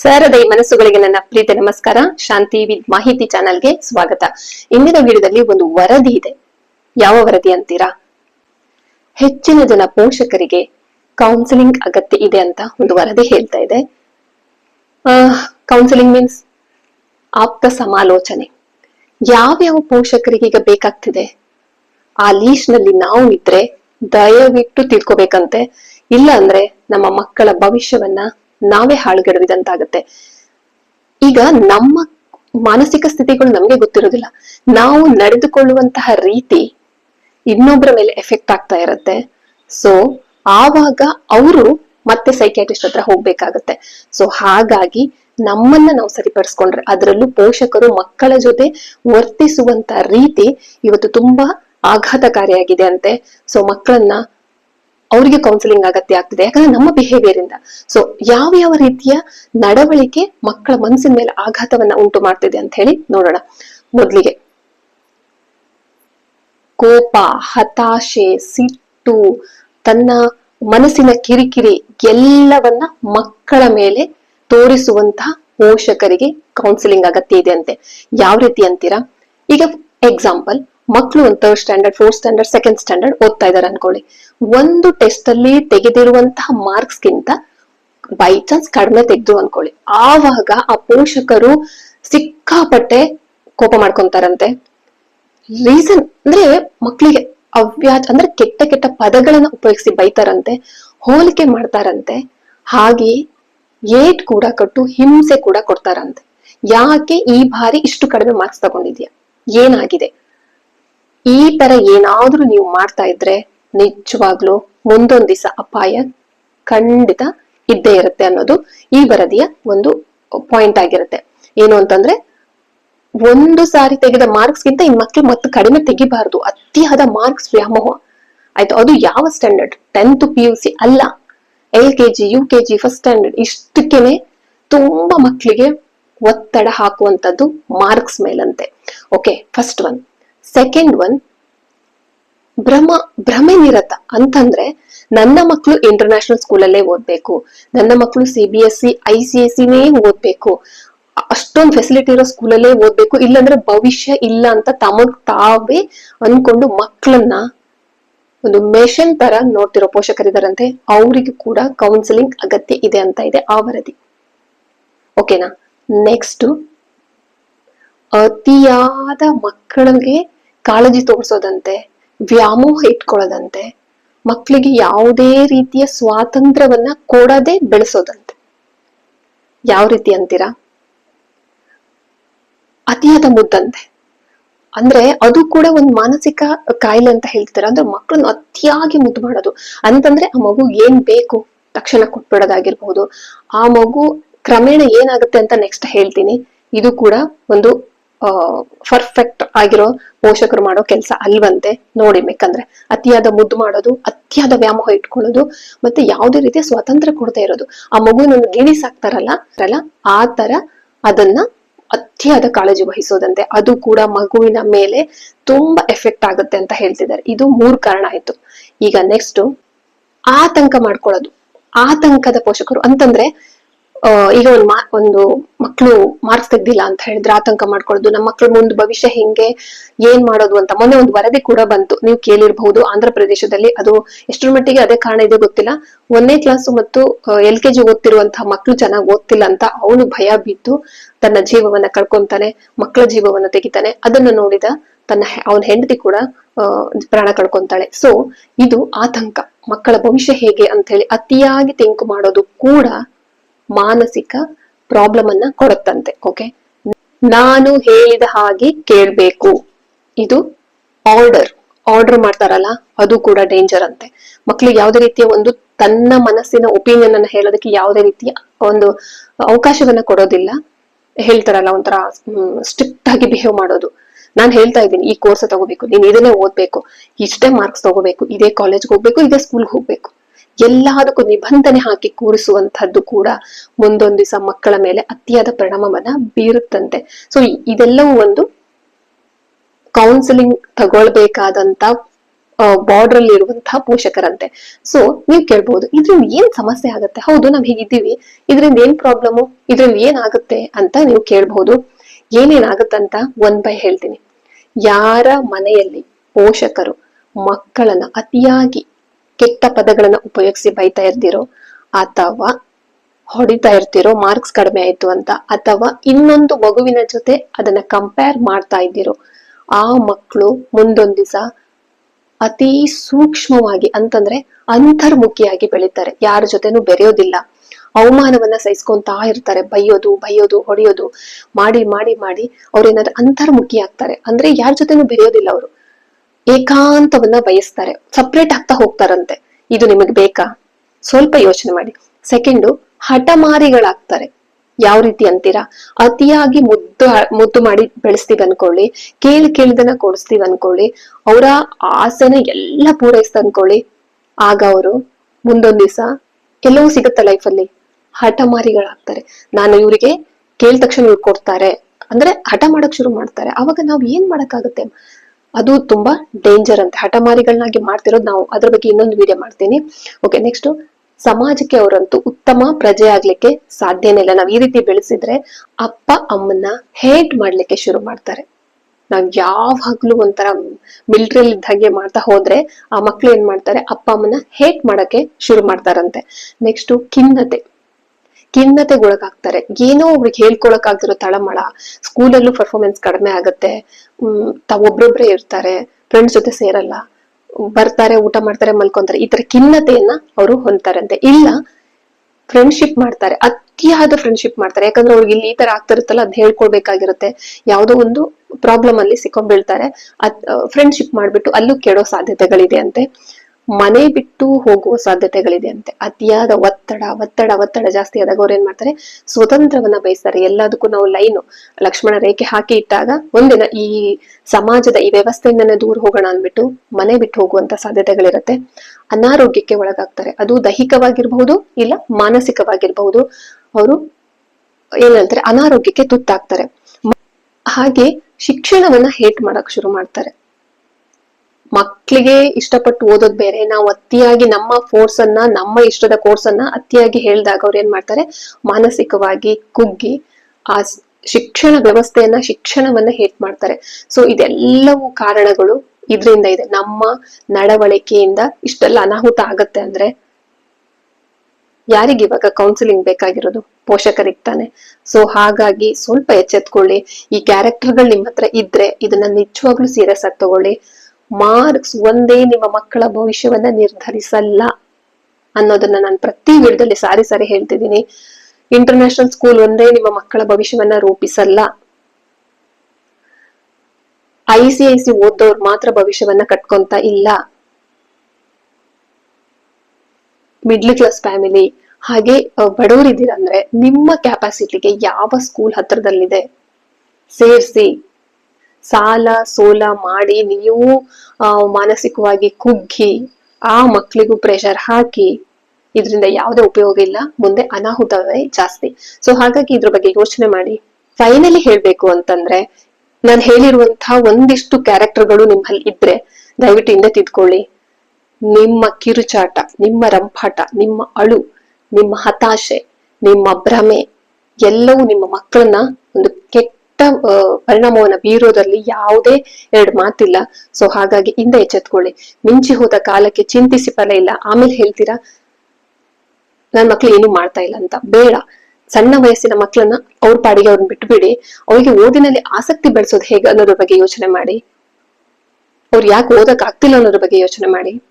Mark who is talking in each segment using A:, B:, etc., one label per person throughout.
A: ಸರದ ಈ ಮನಸ್ಸುಗಳಿಗೆ ನನ್ನ ಪ್ರೀತಿ ನಮಸ್ಕಾರ. ಶಾಂತಿ ವಿದ್ ಮಾಹಿತಿ ಚಾನಲ್ಗೆ ಸ್ವಾಗತ. ಇಂದಿನ ವಿಡಿಯೋದಲ್ಲಿ ಒಂದು ವರದಿ ಇದೆ. ಯಾವ ವರದಿ ಅಂತೀರಾ? ಹೆಚ್ಚಿನ ಜನ ಪೋಷಕರಿಗೆ ಕೌನ್ಸಿಲಿಂಗ್ ಅಗತ್ಯ ಇದೆ ಅಂತ ಒಂದು ವರದಿ ಹೇಳ್ತಾ ಇದೆ. ಕೌನ್ಸಿಲಿಂಗ್ ಮೀನ್ಸ್ ಆಪ್ತ ಸಮಾಲೋಚನೆ. ಯಾವ್ಯಾವ ಪೋಷಕರಿಗೆ ಈಗ ಬೇಕಾಗ್ತಿದೆ? ಆ ಲೀಸ್ಟ್ನಲ್ಲಿ ನಾವು ಇದ್ರೆ ದಯವಿಟ್ಟು ತಿಳ್ಕೊಬೇಕಂತೆ. ಇಲ್ಲ ಅಂದ್ರೆ ನಮ್ಮ ಮಕ್ಕಳ ಭವಿಷ್ಯವನ್ನ ನಾವೇ ಹಾಳುಗೆಡವಿದಂತಾಗತ್ತೆ. ಈಗ ನಮ್ಮ ಮಾನಸಿಕ ಸ್ಥಿತಿಗಳು ನಮ್ಗೆ ಗೊತ್ತಿರೋದಿಲ್ಲ. ನಾವು ನಡೆದುಕೊಳ್ಳುವಂತಹ ರೀತಿ ಇನ್ನೊಬ್ಬರ ಮೇಲೆ ಎಫೆಕ್ಟ್ ಆಗ್ತಾ ಇರತ್ತೆ. ಸೊ ಆವಾಗ ಅವರು ಮತ್ತೆ ಸೈಕ್ಯಾಟಿಸ್ಟ್ ಹತ್ರ ಹೋಗ್ಬೇಕಾಗತ್ತೆ. ಸೊ ಹಾಗಾಗಿ ನಮ್ಮನ್ನ ನಾವು ಸರಿಪಡಿಸ್ಕೊಂಡ್ರೆ ಅದರಲ್ಲೂ ಪೋಷಕರು ಮಕ್ಕಳ ಜೊತೆ ವರ್ತಿಸುವಂತ ರೀತಿ ಇವತ್ತು ತುಂಬಾ ಆಘಾತಕಾರಿಯಾಗಿದೆ ಅಂತೆ. ಸೊ ಮಕ್ಕಳನ್ನ ಅವರಿಗೆ ಕೌನ್ಸಿಲಿಂಗ್ ಅಗತ್ಯ ಆಗ್ತದೆ. ಯಾಕಂದ್ರೆ ನಮ್ಮ ಬಿಹೇವಿಯರ್ ಇಂದ. ಸೊ ಯಾವ ಯಾವ ರೀತಿಯ ನಡವಳಿಕೆ ಮಕ್ಕಳ ಮನಸ್ಸಿನ ಮೇಲೆ ಆಘಾತವನ್ನ ಉಂಟು ಮಾಡ್ತಿದೆ ಅಂತ ಹೇಳಿ ನೋಡೋಣ. ಮೊದಲಿಗೆ. ಕೋಪ, ಹತಾಶೆ, ಸಿಟ್ಟು, ತನ್ನ ಮನಸ್ಸಿನ ಕಿರಿಕಿರಿ ಎಲ್ಲವನ್ನ ಮಕ್ಕಳ ಮೇಲೆ ತೋರಿಸುವಂತಹ ಪೋಷಕರಿಗೆ ಕೌನ್ಸಿಲಿಂಗ್ ಅಗತ್ಯ ಇದೆ ಅಂತೆ. ಯಾವ ರೀತಿ ಅಂತೀರಾ? ಈಗ ಎಕ್ಸಾಂಪಲ್ ಮಕ್ಕಳು third standard fourth standard second standard ಓದ್ತಾ ಇದಾರೆ ಅನ್ಕೊಳ್ಳಿ. ಒಂದು ಟೆಸ್ಟ್ ಅಲ್ಲಿ ತೆಗೆದಿರುವಂತಹ ಮಾರ್ಕ್ಸ್ ಗಿಂತ ಬೈ ಚಾನ್ಸ್ ಕಡಿಮೆ ತೆಗೆದು ಅನ್ಕೊಳ್ಳಿ. ಆವಾಗ ಆ ಪೋಷಕರು ಸಿಕ್ಕಾಪಟ್ಟೆ ಕೋಪ ಮಾಡ್ಕೊಂತಾರಂತೆ. ರೀಸನ್ ಅಂದ್ರೆ ಮಕ್ಕಳಿಗೆ ಅವ್ಯಾಜ ಅಂದ್ರೆ ಕೆಟ್ಟ ಕೆಟ್ಟ ಪದಗಳನ್ನ ಉಪಯೋಗಿಸಿ ಬೈತಾರಂತೆ, ಹೋಲಿಕೆ ಮಾಡ್ತಾರಂತೆ, ಹಾಗೆ ಏಟ್ ಕೂಡ ಕಟ್ಟು ಹಿಂಸೆ ಕೂಡ ಕೊಡ್ತಾರಂತೆ. ಯಾಕೆ ಈ ಬಾರಿ ಇಷ್ಟು ಕಡಿಮೆ ಮಾರ್ಕ್ಸ್ ತಗೊಂಡಿದ್ಯಾ? ಏನಾಗಿದೆ? ಈ ತರ ಏನಾದ್ರೂ ನೀವು ಮಾಡ್ತಾ ಇದ್ರೆ ನಿಜವಾಗ್ಲೂ ಮುಂದೊಂದ್ ದಿವಸ ಅಪಾಯ ಖಂಡಿತ ಇದ್ದೇ ಇರುತ್ತೆ ಅನ್ನೋದು ಈ ವರದಿಯ ಒಂದು ಪಾಯಿಂಟ್ ಆಗಿರುತ್ತೆ. ಏನು ಅಂತಂದ್ರೆ, ಒಂದು ಸಾರಿ ತೆಗೆದ ಮಾರ್ಕ್ಸ್ ಗಿಂತ ಈ ಮಕ್ಳು ಮತ್ತೆ ಕಡಿಮೆ ತೆಗಿಬಾರ್ದು. ಅತಿಯಾದ ಮಾರ್ಕ್ಸ್ ವ್ಯಾಮೋಹ. ಆಯ್ತು, ಅದು ಯಾವ standard tenth P U C ಅಲ್ಲ. L K G U K G first standard ಇಷ್ಟಕ್ಕೇನೆ ತುಂಬಾ ಮಕ್ಕಳಿಗೆ ಒತ್ತಡ ಹಾಕುವಂತದ್ದು marks ಮೇಲಂತೆ. Okay first one second one ಭ್ರಮ ಭ್ರಮೆ ನಿರತ ಅಂತಂದ್ರೆ ನನ್ನ ಮಕ್ಕಳು ಇಂಟರ್ನ್ಯಾಷನಲ್ ಸ್ಕೂಲಲ್ಲೇ ಓದ್ಬೇಕು. ನನ್ನ ಮಕ್ಕಳು C B S C I C S ಸಿನೇ ಓದ್ಬೇಕು. ಅಷ್ಟೊಂದು ಫೆಸಿಲಿಟಿ ಇರೋ ಸ್ಕೂಲಲ್ಲೇ ಓದ್ಬೇಕು. ಇಲ್ಲಾಂದ್ರೆ ಭವಿಷ್ಯ ಇಲ್ಲ ಅಂತ ತಮಗ್ ತಾವೇ ಅನ್ಕೊಂಡು ಮಕ್ಕಳನ್ನ ಒಂದು ಮೆಷನ್ ತರ ನೋಡ್ತಿರೋ ಪೋಷಕರಿದಾರಂತೆ, ಅವರಿಗೂ ಕೂಡ ಕೌನ್ಸಿಲಿಂಗ್ ಅಗತ್ಯ ಇದೆ ಅಂತ ಇದೆ ಆ ವರದಿ. ಓಕೆನಾ ನೆಕ್ಸ್ಟ್ ಅತಿಯಾದ ಮಕ್ಕಳಿಗೆ ಕಾಳಜಿ ತೋರಿಸೋದಂತೆ, ವ್ಯಾಮೋಹ ಇಟ್ಕೊಳ್ಳೋದಂತೆ ಮಕ್ಕಳಿಗೆ ಯಾವುದೇ ರೀತಿಯ ಸ್ವಾತಂತ್ರ್ಯವನ್ನ ಕೊಡದೆ ಬೆಳೆಸೋದಂತೆ. ಯಾವ ರೀತಿ ಅಂತೀರಾ? ಅತಿಯಾದ ಮುದ್ದಂತೆ. ಅಂದ್ರೆ ಅದು ಕೂಡ ಒಂದು ಮಾನಸಿಕ ಕಾಯಿಲೆ ಅಂತ ಹೇಳ್ತಾರೆ? ಅಂದ್ರೆ ಮಕ್ಕಳನ್ನ ಅತಿಯಾಗಿ ಮುದ್ದು ಮಾಡೋದು. ಅಂತಂದ್ರೆ ಆ ಮಗು ಏನ್ ಬೇಕು ತಕ್ಷಣ ಕೊಟ್ಬಿಡೋದಾಗಿರ್ಬಹುದು ಆ ಮಗು ಕ್ರಮೇಣ ಏನಾಗುತ್ತೆ ಅಂತ ನೆಕ್ಸ್ಟ್ ಹೇಳ್ತೀನಿ. ಇದು ಕೂಡ ಒಂದು ಪರ್ಫೆಕ್ಟ್ ಆಗಿರೋ ಪೋಷಕರು ಮಾಡೋ ಕೆಲಸ ಅಲ್ವಂತೆ ನೋಡಿ ಬೇಕಂದ್ರೆ ಅತಿಯಾದ ಮುದ್ದು ಮಾಡೋದು, ಅತಿಯಾದ ವ್ಯಾಮೋಹ ಇಟ್ಕೊಳ್ಳೋದು, ಮತ್ತೆ ಯಾವುದೇ ರೀತಿಯ ಸ್ವಾತಂತ್ರ್ಯ ಕೊಡದೇ ಇರೋದು. ಆ ಮಗುವಿನ ಗಿಣಿ ಸಾಕ್ತಾರಲ್ಲ ಅಲ್ಲ ಆ ತರ ಅದನ್ನ ಅತಿಯಾದ ಕಾಳಜಿ ವಹಿಸೋದಂತೆ. ಅದು ಕೂಡ ಮಗುವಿನ ಮೇಲೆ ತುಂಬಾ ಎಫೆಕ್ಟ್ ಆಗುತ್ತೆ ಅಂತ ಹೇಳ್ತಿದ್ದಾರೆ. ಇದು ಮೂರ್ ಕಾರಣ ಆಯ್ತು. ಈಗ ನೆಕ್ಸ್ಟ್ ಆತಂಕ ಮಾಡ್ಕೊಳ್ಳೋದು. ಆತಂಕದ ಪೋಷಕರು ಅಂತಂದ್ರೆ ಈಗ ಒಂದು ಮಾ, ಒಂದು ಮಕ್ಕಳು ಮಾರ್ಕ್ಸ್ ತೆಗ್ದಿಲ್ಲ ಅಂತ ಹೇಳಿದ್ರೆ ಆತಂಕ ಮಾಡ್ಕೊಳ್ಳೋದು ನಮ್ಮ ಮಕ್ಕಳು ಮುಂದೆ ಭವಿಷ್ಯ ಹಿಂಗೆ, ಏನ್ ಮಾಡೋದು ಅಂತ. ಮೊನ್ನೆ ಒಂದು ವರದಿ ಕೂಡ ಬಂತು. ನೀವು ಕೇಳಿರ್ಬಹುದು ಆಂಧ್ರ ಪ್ರದೇಶದಲ್ಲಿ. ಅದು ಎಷ್ಟರ ಮಟ್ಟಿಗೆ ಅದೇ ಕಾರಣ ಇದೆ ಗೊತ್ತಿಲ್ಲ. ಒಂದನೇ ಕ್ಲಾಸ್ ಮತ್ತು ಎಲ್ ಕೆ ಜಿ ಓದ್ತಿರುವಂತಹ ಮಕ್ಕಳು ಚೆನ್ನಾಗಿ ಓದ್ತಿಲ್ಲ ಅಂತ ಅವನು ಭಯ ಬಿದ್ದು ತನ್ನ ಜೀವವನ್ನ ಕಳ್ಕೊಂತಾನೆ ಮಕ್ಕಳ ಜೀವವನ್ನ ತೆಗಿತಾನೆ. ಅದನ್ನ ನೋಡಿದ ತನ್ನ ಅವನ ಹೆಂಡತಿ ಕೂಡ ಪ್ರಾಣ ಕಳ್ಕೊಂತಾಳೆ. ಸೊ ಇದು ಆತಂಕ. ಮಕ್ಕಳ ಭವಿಷ್ಯ ಹೇಗೆ ಅಂತ ಹೇಳಿ ಅತಿಯಾಗಿ ತಿಂಕ್ ಮಾಡೋದು ಕೂಡ ಮಾನಸಿಕ ಪ್ರಾಬ್ಲಮ್ ಅನ್ನ ಕೊಡುತ್ತಂತೆ ಓಕೆ ನಾನು ಹೇಳಿದ ಹಾಗೆ ಕೇಳ್ಬೇಕು. ಇದು ಆರ್ಡರ್ ಆರ್ಡರ್ ಮಾಡ್ತಾರಲ್ಲ, ಅದು ಕೂಡ ಡೇಂಜರ್ ಅಂತೆ. ಮಕ್ಕಳಿಗೆ ಯಾವುದೇ ರೀತಿಯ ಒಂದು ತನ್ನ ಮನಸ್ಸಿನ ಒಪಿನಿಯನ್ ಅನ್ನ ಹೇಳೋದಕ್ಕೆ ಯಾವುದೇ ರೀತಿಯ ಒಂದು ಅವಕಾಶವನ್ನ ಕೊಡೋದಿಲ್ಲ. ಹೇಳ್ತಾರಲ್ಲ ಒಂಥರ ಸ್ಟ್ರಿಕ್ಟ್ ಆಗಿ ಬಿಹೇವ್ ಮಾಡೋದು. ನಾನು ಹೇಳ್ತಾ ಇದ್ದೀನಿ, ಈ ಕೋರ್ಸ್ ತಗೋಬೇಕು, ನೀನ್ ಇದನ್ನೇ ಓದ್ಬೇಕು, ಇಷ್ಟೇ ಮಾರ್ಕ್ಸ್ ತಗೋಬೇಕು, ಇದೇ ಕಾಲೇಜ್ಗೆ ಹೋಗ್ಬೇಕು, ಇದೇ ಸ್ಕೂಲ್ಗೆ ಹೋಗ್ಬೇಕು. ಎಲ್ಲದಕ್ಕೂ ನಿಬಂಧನೆ ಹಾಕಿ ಕೂರಿಸುವಂತಹದ್ದು ಕೂಡ ಮುಂದೊಂದು ದಿವಸ ಮಕ್ಕಳ ಮೇಲೆ ಅತಿಯಾದ ಪರಿಣಾಮವನ್ನ ಬೀರುತ್ತಂತೆ. ಸೊ ಇದೆಲ್ಲವೂ ಒಂದು ಕೌನ್ಸಿಲಿಂಗ್ ತಗೊಳ್ಬೇಕಾದಂತ ಬಾರ್ಡರ್ ಅಲ್ಲಿ ಇರುವಂತಹ ಪೋಷಕರಂತೆ. ಸೊ ನೀವು ಕೇಳ್ಬಹುದು ಇದ್ರಿಂದ ಏನ್ ಸಮಸ್ಯೆ ಆಗುತ್ತೆ? ಹೌದು, ನಾವ್ ಹೀಗಿದ್ದೀವಿ. ಇದ್ರಿಂದ ಏನ್ ಪ್ರಾಬ್ಲಮ್ ಇದರಿಂದ ಏನಾಗುತ್ತೆ ಅಂತ ನೀವು ಕೇಳ್ಬಹುದು ಏನೇನಾಗುತ್ತಂತ ಒನ್ ಬೈ ಹೇಳ್ತೀನಿ. ಯಾರ ಮನೆಯಲ್ಲಿ ಪೋಷಕರು ಮಕ್ಕಳನ್ನ ಅತಿಯಾಗಿ ಕೆಟ್ಟ ಪದಗಳನ್ನ ಉಪಯೋಗಿಸಿ ಬೈತಾ ಇರ್ತಿರೋ, ಅಥವಾ ಹೊಡಿತಾ ಇರ್ತಿರೋ ಮಾರ್ಕ್ಸ್ ಕಡಿಮೆ ಆಯ್ತು ಅಂತ, ಅಥವಾ ಇನ್ನೊಂದು ಮಗುವಿನ ಜೊತೆ ಅದನ್ನ ಕಂಪೇರ್ ಮಾಡ್ತಾ ಇದ್ದೀರೋ, ಆ ಮಕ್ಕಳು ಮುಂದೊಂದ್ ದಿವಸ ಅತಿ ಸೂಕ್ಷ್ಮವಾಗಿ ಅಂತಂದ್ರೆ ಅಂತರ್ಮುಖಿಯಾಗಿ ಬೆಳೀತಾರೆ. ಯಾರ ಜೊತೆನೂ ಬೆರೆಯೋದಿಲ್ಲ. ಅವಮಾನವನ್ನ ಸಹಿಸ್ಕೊಂತಾ ಇರ್ತಾರೆ. ಬೈಯೋದು ಬೈಯೋದು, ಹೊಡೆಯೋದು, ಮಾಡಿ ಮಾಡಿ ಮಾಡಿ ಅವ್ರೇನಾದ್ರು ಅಂತರ್ಮುಖಿ ಆಗ್ತಾರೆ ಅಂದ್ರೆ ಯಾರ ಜೊತೆನೂ ಬೆರೆಯೋದಿಲ್ಲ ಅವರು. ಏಕಾಂತವನ್ನ ಬಯಸ್ತಾರೆ. ಸಪ್ರೇಟ್ ಆಗ್ತಾ ಹೋಗ್ತಾರಂತೆ. ಇದು ನಿಮಗೆ ಬೇಕಾ? ಸ್ವಲ್ಪ ಯೋಚನೆ ಮಾಡಿ. ಸೆಕೆಂಡು ಹಠಮಾರಿಗಳಾಗ್ತಾರೆ. ಯಾವ ರೀತಿ ಅಂತೀರಾ? ಅತಿಯಾಗಿ ಮುದ್ದು ಮುದ್ದು ಮಾಡಿ ಬೆಳೆಸ್ತೀವಿ ಅನ್ಕೊಳ್ಳಿ. ಕೇಳಿ ಕೇಳಿದನ ಕೊಡಿಸ್ತೀವಿ ಅನ್ಕೊಳ್ಳಿ. ಅವರ ಆಸೆನ ಎಲ್ಲ ಪೂರೈಸ್ತ ಅನ್ಕೊಳ್ಳಿ. ಆಗ ಅವರು ಮುಂದೊಂದ್ ದಿವಸ ಎಲ್ಲವೂ ಸಿಗುತ್ತೆ ಲೈಫಲ್ಲಿ ಹಠಮಾರಿಗಳಾಗ್ತಾರೆ. ನಾನು ಇವರಿಗೆ ಕೇಳಿದ ತಕ್ಷಣ ಇವ್ರು ಕೊಡ್ತಾರೆ. ಅಂದ್ರೆ ಹಠ ಮಾಡಕ್ ಶುರು ಮಾಡ್ತಾರೆ. ಅವಾಗ ನಾವು ಏನ್ ಮಾಡಕ್ಕಾಗುತ್ತೆ? ಅದು ತುಂಬಾ ಡೇಂಜರ್ ಅಂತ. ಹಠಮಾರಿಗಳನ್ನಾಗಿ ಮಾಡ್ತಿರೋದು ನಾವು. ಅದ್ರ ಬಗ್ಗೆ ಇನ್ನೊಂದು ವಿಡಿಯೋ ಮಾಡ್ತೀನಿ. ಓಕೆ ನೆಕ್ಸ್ಟ್ ಸಮಾಜಕ್ಕೆ ಅವರಂತೂ ಉತ್ತಮ ಪ್ರಜೆ ಆಗ್ಲಿಕ್ಕೆ ಸಾಧ್ಯನೇ ಇಲ್ಲ. ನಾವ್ ಈ ರೀತಿ ಬೆಳೆಸಿದ್ರೆ ಅಪ್ಪ, ಅಮ್ಮನ್ನ ಹೇಟ್ ಮಾಡ್ಲಿಕ್ಕೆ ಶುರು ಮಾಡ್ತಾರೆ. ನಾವ್ ಯಾವಾಗ್ಲೂ ಒಂಥರ ಮಿಲಿಟರಿ ಇದ್ದ ಹಾಗೆ ಮಾಡ್ತಾ ಹೋದ್ರೆ ಆ ಮಕ್ಳು ಏನ್ ಮಾಡ್ತಾರೆ? ಅಪ್ಪ ಅಮ್ಮನ ಹೇಟ್ ಮಾಡಕ್ಕೆ ಶುರು ಮಾಡ್ತಾರಂತೆ. ನೆಕ್ಸ್ಟ್ ಖಿನ್ನತೆ ಖಿನ್ನತೆಗೆ ಒಳಗಾಗ್ತಾರೆ ಏನೋ ಒಬ್ರಿಗೆ ಹೇಳ್ಕೊಳಕ್ ಆಗ್ತಿರೋ ತಳಮಳ, ಸ್ಕೂಲಲ್ಲೂ ಪರ್ಫಾರ್ಮೆನ್ಸ್ ಕಡಿಮೆ ಆಗುತ್ತೆ. ಹ್ಮ್ ತಾವೊಬ್ರೊಬ್ರೇ ಇರ್ತಾರೆ ಫ್ರೆಂಡ್ಸ್ ಜೊತೆ ಸೇರಲ್ಲ. ಬರ್ತಾರೆ, ಊಟ ಮಾಡ್ತಾರೆ, ಮಲ್ಕೊಂತಾರೆ. ಈ ತರ ಖಿನ್ನತೆಯನ್ನ ಅವರು ಹೊಂದ್ತಾರಂತೆ. ಇಲ್ಲ ಫ್ರೆಂಡ್ಶಿಪ್ ಮಾಡ್ತಾರೆ. ಅತಿಯಾದ ಫ್ರೆಂಡ್ಶಿಪ್ ಮಾಡ್ತಾರೆ. ಯಾಕಂದ್ರೆ ಅವ್ರಿಗೆ ಇಲ್ಲಿ ಈ ತರ ಆಗ್ತಿರುತ್ತಲ್ಲ, ಅದ್ ಹೇಳ್ಕೊಳ್ಬೇಕಾಗಿರುತ್ತೆ. ಯಾವುದೋ ಒಂದು ಪ್ರಾಬ್ಲಮ್ ಅಲ್ಲಿ ಸಿಕ್ಕೊಂಡ್ಬೀಳ್ತಾರೆ. ಅದ್ ಫ್ರೆಂಡ್ಶಿಪ್ ಮಾಡ್ಬಿಟ್ಟು ಅಲ್ಲೂ ಕೆಡೋ ಸಾಧ್ಯತೆಗಳಿದೆ ಅಂತೆ. ಮನೆ ಬಿಟ್ಟು ಹೋಗುವ ಸಾಧ್ಯತೆಗಳಿದೆ ಅಂತೆ. ಅತಿಯಾದ ಒತ್ತಡ ಒತ್ತಡ ಒತ್ತಡ ಜಾಸ್ತಿ ಆದಾಗ ಅವ್ರು ಏನ್ ಮಾಡ್ತಾರೆ? ಸ್ವತಂತ್ರವನ್ನ ಬಯಸ್ತಾರೆ. ಎಲ್ಲದಕ್ಕೂ ನಾವು ಲೈನು ಲಕ್ಷ್ಮಣ ರೇಖೆ ಹಾಕಿ ಇಟ್ಟಾಗ ಒಂದಿನ ಈ ಸಮಾಜದ ಈ ವ್ಯವಸ್ಥೆಯಿಂದ ದೂರ ಹೋಗೋಣ ಅಂದ್ಬಿಟ್ಟು ಮನೆ ಬಿಟ್ಟು ಹೋಗುವಂತ ಸಾಧ್ಯತೆಗಳಿರುತ್ತೆ. ಅನಾರೋಗ್ಯಕ್ಕೆ ಒಳಗಾಗ್ತಾರೆ. ಅದು ದೈಹಿಕವಾಗಿರ್ಬಹುದು, ಇಲ್ಲ ಮಾನಸಿಕವಾಗಿರ್ಬಹುದು. ಅವರು ಏನಂತಾರೆ ಅನಾರೋಗ್ಯಕ್ಕೆ ತುತ್ತಾಗ್ತಾರೆ. ಹಾಗೆ ಶಿಕ್ಷಣವನ್ನ ಹೇಟ್ ಮಾಡಕ್ ಶುರು ಮಾಡ್ತಾರೆ. ಮಕ್ಳಿಗೆ ಇಷ್ಟಪಟ್ಟು ಓದೋದ್ ಬೇರೆ. ನಾವು ಅತಿಯಾಗಿ ನಮ್ಮ ಫೋರ್ಸ್ ಅನ್ನ, ನಮ್ಮ ಇಷ್ಟದ ಕೋರ್ಸ್ ಅನ್ನ ಅತಿಯಾಗಿ ಹೇಳ್ದಾಗ ಅವ್ರು ಏನ್ ಮಾಡ್ತಾರೆ? ಮಾನಸಿಕವಾಗಿ ಕುಗ್ಗಿ ಆ ಶಿಕ್ಷಣ ವ್ಯವಸ್ಥೆಯನ್ನ, ಶಿಕ್ಷಣವನ್ನ ಹೇಟ್ ಮಾಡ್ತಾರೆ. ಸೊ ಇದೆಲ್ಲವೂ ಕಾರಣಗಳು ಇದರಿಂದ ಇದೆ. ನಮ್ಮ ನಡವಳಿಕೆಯಿಂದ ಇಷ್ಟೆಲ್ಲ ಅನಾಹುತ ಆಗತ್ತೆ ಅಂದ್ರೆ ಯಾರಿಗೆ ಇವಾಗ ಕೌನ್ಸಿಲಿಂಗ್ ಬೇಕಾಗಿರೋದು? ಪೋಷಕರಿಗೆ ತಾನೆ. ಸೊ ಹಾಗಾಗಿ ಸ್ವಲ್ಪ ಎಚ್ಚೆತ್ಕೊಳ್ಳಿ. ಈ ಕ್ಯಾರೆಕ್ಟರ್ಗಳು ನಿಮ್ಮ ಹತ್ರ ಇದ್ರೆ ಇದನ್ನ ನಿಜವಾಗ್ಲೂ ಸೀರಿಯಸ್ ಆಗಿ ತಗೊಳ್ಳಿ. ಮಾರ್ಕ್ಸ್ ಒಂದೇ ನಿಮ್ಮ ಮಕ್ಕಳ ಭವಿಷ್ಯವನ್ನ ನಿರ್ಧರಿಸಲ್ಲ ಅನ್ನೋದನ್ನ ನಾನು ಪ್ರತಿ ವಿಡಿಯೋದಲ್ಲಿ ಸಾರಿ ಸಾರಿ ಹೇಳ್ತಿದ್ದೀನಿ. ಇಂಟರ್ನ್ಯಾಷನಲ್ ಸ್ಕೂಲ್ ಒಂದೇ ನಿಮ್ಮ ಮಕ್ಕಳ ಭವಿಷ್ಯವನ್ನ ರೂಪಿಸಲ್ಲ. ಐ ಸಿ ಐ ಸಿ ಓದೋರು ಮಾತ್ರ ಭವಿಷ್ಯವನ್ನ ಕಟ್ಕೊಂತ ಇಲ್ಲ. ಮಿಡ್ಲ್ ಕ್ಲಾಸ್ ಫ್ಯಾಮಿಲಿ ಹಾಗೆ ಬಡವರಿದ್ದೀರಂದ್ರೆ ನಿಮ್ಮ ಕ್ಯಾಪಾಸಿಟಿಗೆ ಯಾವ ಸ್ಕೂಲ್ ಹತ್ರದಲ್ಲಿದೆ? ಸೇರಿಸಿ. ಸಾಲ, ಸೋಲ ಮಾಡಿ ನೀವು ಮಾನಸಿಕವಾಗಿ ಕುಗ್ಗಿ, ಆ ಮಕ್ಕಳಿಗೂ ಪ್ರೆಷರ್ ಹಾಕಿ, ಇದರಿಂದ ಯಾವುದೇ ಉಪಯೋಗ ಇಲ್ಲ. ಮುಂದೆ ಅನಾಹುತವೇ ಜಾಸ್ತಿ. ಸೊ ಹಾಗಾಗಿ ಇದ್ರ ಬಗ್ಗೆ ಯೋಚನೆ ಮಾಡಿ. ಫೈನಲಿ ಹೇಳ್ಬೇಕು ಅಂತಂದ್ರೆ, ನಾನು ಹೇಳಿರುವಂತಹ ಒಂದಿಷ್ಟು ಕ್ಯಾರೆಕ್ಟರ್ಗಳು ನಿಮ್ಮಲ್ಲಿ ಇದ್ರೆ, ದಯವಿಟ್ಟು ಹಿಂದೆ ತಿದ್ಕೊಳ್ಳಿ. ನಿಮ್ಮ ಕಿರುಚಾಟ, ನಿಮ್ಮ ರಂಪಾಟ, ನಿಮ್ಮ ಅಳು, ನಿಮ್ಮ ಹತಾಶೆ, ನಿಮ್ಮ ಭ್ರಮೆ, ಎಲ್ಲವೂ ನಿಮ್ಮ ಮಕ್ಕಳನ್ನ ಒಂದು ಕೆಟ್ಟ ಆ, ಪರಿಣಾಮವನ್ನ ಬೀರೋದ್ರಲ್ಲಿ ಯಾವುದೇ ಎರಡು ಮಾತಿಲ್ಲ. ಸೊ ಹಾಗಾಗಿ ಹಿಂದೆ ಎಚ್ಚೆತ್ಕೊಳ್ಳಿ. ಮಿಂಚಿ ಹೋದ ಕಾಲಕ್ಕೆ ಚಿಂತಿಸಿ ಫಲ ಇಲ್ಲ. ಆಮೇಲೆ ಹೇಳ್ತೀರಾ? ನನ್ ಮಕ್ಳು ಏನು ಮಾಡ್ತಾ ಇಲ್ಲ ಅಂತ. ಬೇಡ. ಸಣ್ಣ ವಯಸ್ಸಿನ ಮಕ್ಕಳನ್ನ ಅವ್ರ ಪಾಡಿಗೆ ಅವ್ರನ್ನ ಬಿಟ್ಬಿಡಿ. ಅವ್ರಿಗೆ ಓದಿನಲ್ಲಿ ಆಸಕ್ತಿ ಬೆಳೆಸೋದು ಹೇಗೆ ಅನ್ನೋದ್ರ ಬಗ್ಗೆ ಯೋಚನೆ ಮಾಡಿ. ಅವ್ರು ಯಾಕೆ ಓದಕ್ ಆಗ್ತಿಲ್ಲ ಅನ್ನೋದ್ರ ಬಗ್ಗೆ ಯೋಚನೆ ಮಾಡಿ.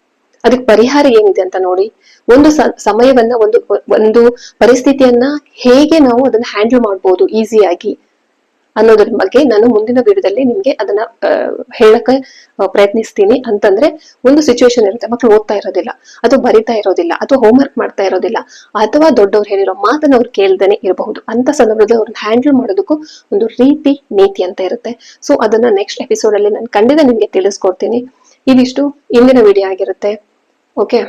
A: ಅದಕ್ಕೆ ಪರಿಹಾರ ಏನಿದೆ ಅಂತ ನೋಡಿ. ಒಂದು ಸಮಯವನ್ನ ಒಂದು ಒಂದು ಪರಿಸ್ಥಿತಿಯನ್ನ ಹೇಗೆ ನಾವು ಅದನ್ನ ಹ್ಯಾಂಡಲ್ ಮಾಡ್ಬೋದು ಈಸಿಯಾಗಿ ಅನ್ನೋದ್ರ ಬಗ್ಗೆ ನಾನು ಮುಂದಿನ ವಿಡಿಯೋದಲ್ಲಿ ನಿಮ್ಗೆ ಅದನ್ನ ಹೇಳಕ್ಕೆ ಪ್ರಯತ್ನಿಸ್ತೀನಿ. ಅಂತಂದ್ರೆ, ಒಂದು ಸಿಚುವೇಶನ್ ಇರುತ್ತೆ. ಮಕ್ಕಳು ಓದ್ತಾ ಇರೋದಿಲ್ಲ. ಅಥವಾ ಬರಿತಾ ಇರೋದಿಲ್ಲ. ಅಥವಾ ಹೋಮ್ವರ್ಕ್ ಮಾಡ್ತಾ ಇರೋದಿಲ್ಲ. ಅಥವಾ ದೊಡ್ಡವ್ರು ಹೇಳಿರೋ ಮಾತನ್ನ ಅವ್ರು ಕೇಳ್ದೇನೆ ಇರಬಹುದು. ಅಂತ ಸಂದರ್ಭದಲ್ಲಿ ಅವ್ರನ್ನ ಹ್ಯಾಂಡಲ್ ಮಾಡೋದಕ್ಕೂ ಒಂದು ರೀತಿ, ನೀತಿ ಅಂತ ಇರುತ್ತೆ. ಸೊ ಅದನ್ನ ನೆಕ್ಸ್ಟ್ ಎಪಿಸೋಡ್ ಅಲ್ಲಿ ನಾನು ಖಂಡಿತ ನಿಮ್ಗೆ ತಿಳಿಸ್ಕೊಡ್ತೀನಿ. ಇದಿಷ್ಟು. ಇಂದಿನ ವಿಡಿಯೋ ಆಗಿರುತ್ತೆ. ಓಕೆ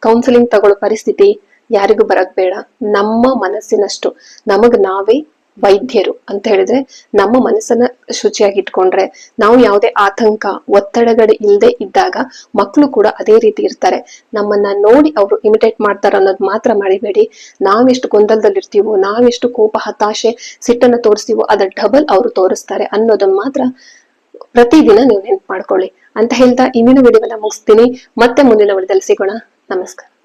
A: ಕೌನ್ಸಿಲಿಂಗ್ ತಗೊಳ್ಳೋ ಪರಿಸ್ಥಿತಿ ಯಾರಿಗೂ ಬರಕ್ ಬೇಡ. ನಮ್ಮ ಮನಸ್ಸಿನಷ್ಟು. ನಮಗ್ ನಾವೇ ವೈದ್ಯರು ಅಂತ ಹೇಳಿದ್ರೆ ನಮ್ಮ ಮನಸ್ಸನ್ನ ಶುಚಿಯಾಗಿ ಇಟ್ಕೊಂಡ್ರೆ ನಾವು ಯಾವುದೇ ಆತಂಕ, ಒತ್ತಡಗಳು ಇಲ್ಲದೆ ಇದ್ದಾಗ ಮಕ್ಕಳು ಕೂಡ ಅದೇ ರೀತಿ ಇರ್ತಾರೆ. ನಮ್ಮನ್ನ ನೋಡಿ ಅವರು ಇಮಿಟೇಟ್ ಮಾಡ್ತಾರ ಅನ್ನೋದು ಮಾತ್ರ ಮಾಡಿಬೇಡಿ ನಾವೆಷ್ಟು ಗೊಂದಲದಲ್ಲಿ ಇರ್ತೀವೋ ನಾವೆಷ್ಟು ಕೋಪ, ಹತಾಶೆ, ಸಿಟ್ಟನ್ನ ತೋರಿಸ್ತೀವೋ ಅದ ಡಬಲ್ ಅವರು ತೋರಿಸ್ತಾರೆ ಅನ್ನೋದನ್ನ ಮಾತ್ರ ಪ್ರತಿದಿನ ನೀವು ನೆನ್ಪು ಮಾಡ್ಕೊಳ್ಳಿ. ಅಂತ ಹೇಳ್ತಾ ಇಂದಿನ ವಿಡಿಯೋನ ಮುಗಿಸ್ತೀನಿ. ಮತ್ತೆ ಮುಂದಿನ ವಿಡಿಯೋದಲ್ಲಿ ಸಿಗೋಣ. ನಮಸ್ಕಾರ.